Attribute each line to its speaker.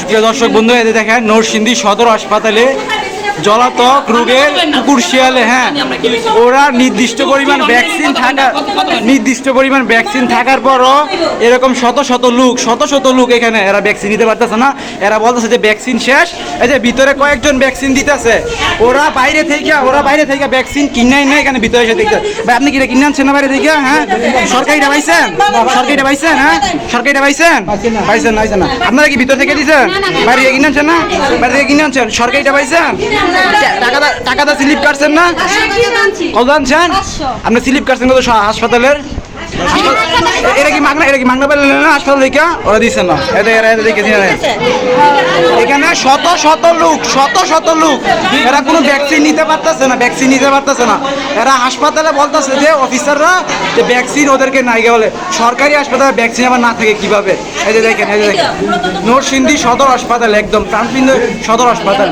Speaker 1: প্রিয় দর্শক বন্ধু এদের দেখেন নরসিংদী সদর হাসপাতালে জলাতক রোগের কুকুর শিয়ালে হ্যাঁ। ওরা নির্দিষ্ট পরিমাণ ভ্যাকসিন থাকা নির্দিষ্ট পরিমাণ ভ্যাকসিন থাকার পরও এরকম শত শত লোক, শত শত লোক এখানে এরা ভ্যাকসিন নিতে পারতেছে না। এরা বলতেছে যে ভ্যাকসিন শেষ। এই যে ভিতরে কয়েকজন ভ্যাকসিন দিতেছে। ওরা বাইরে থেকে ওরা বাইরে থেকে ভ্যাকসিন কিনাই না এখানে ভিতরে এসে দেখতে। ভাই, আপনি কি কিনে আনছেন না বাইরে থেকে? হ্যাঁ? সরকারিটা পাইছেন? সরকারিটা পাইছেন হ্যাঁ? সরকারিটা পাইছেন? পাইছেন না। আপনারা কি ভিতর থেকে দিছেন? বাইরে কিনে আনছেন না? বাইরে থেকে কিনে আনছেন? সরকারিটা পাইছেন? টাকাটা টাকাটা স্লিপ কাটছেন না? কত আনছেন আপনি স্লিপ কাটছেন কত হাসপাতালের? হাসপাতাল- এটা কি মাগনা এটা কি মাগনা পেলেন না হাসপাতাল থেকে? ওরা দিচ্ছেন না। এটা এরা এটা দেখে দিয়ে এখানে শত শত লোক শত শত লোক। এরা কোনো ভ্যাকসিন নিতে পারতেছে না ভ্যাকসিন নিতে পারতেছে না। এরা হাসপাতালে বলতেছে যে অফিসাররা যে ভ্যাকসিন ওদেরকে নাই গে বলে সরকারি হাসপাতালে ভ্যাকসিন আবার না থাকে কীভাবে? এই যে দেখেন এই যে দেখেন। নরসিংদী সদর হাসপাতাল একদম প্রাণপিন্দ সদর হাসপাতাল।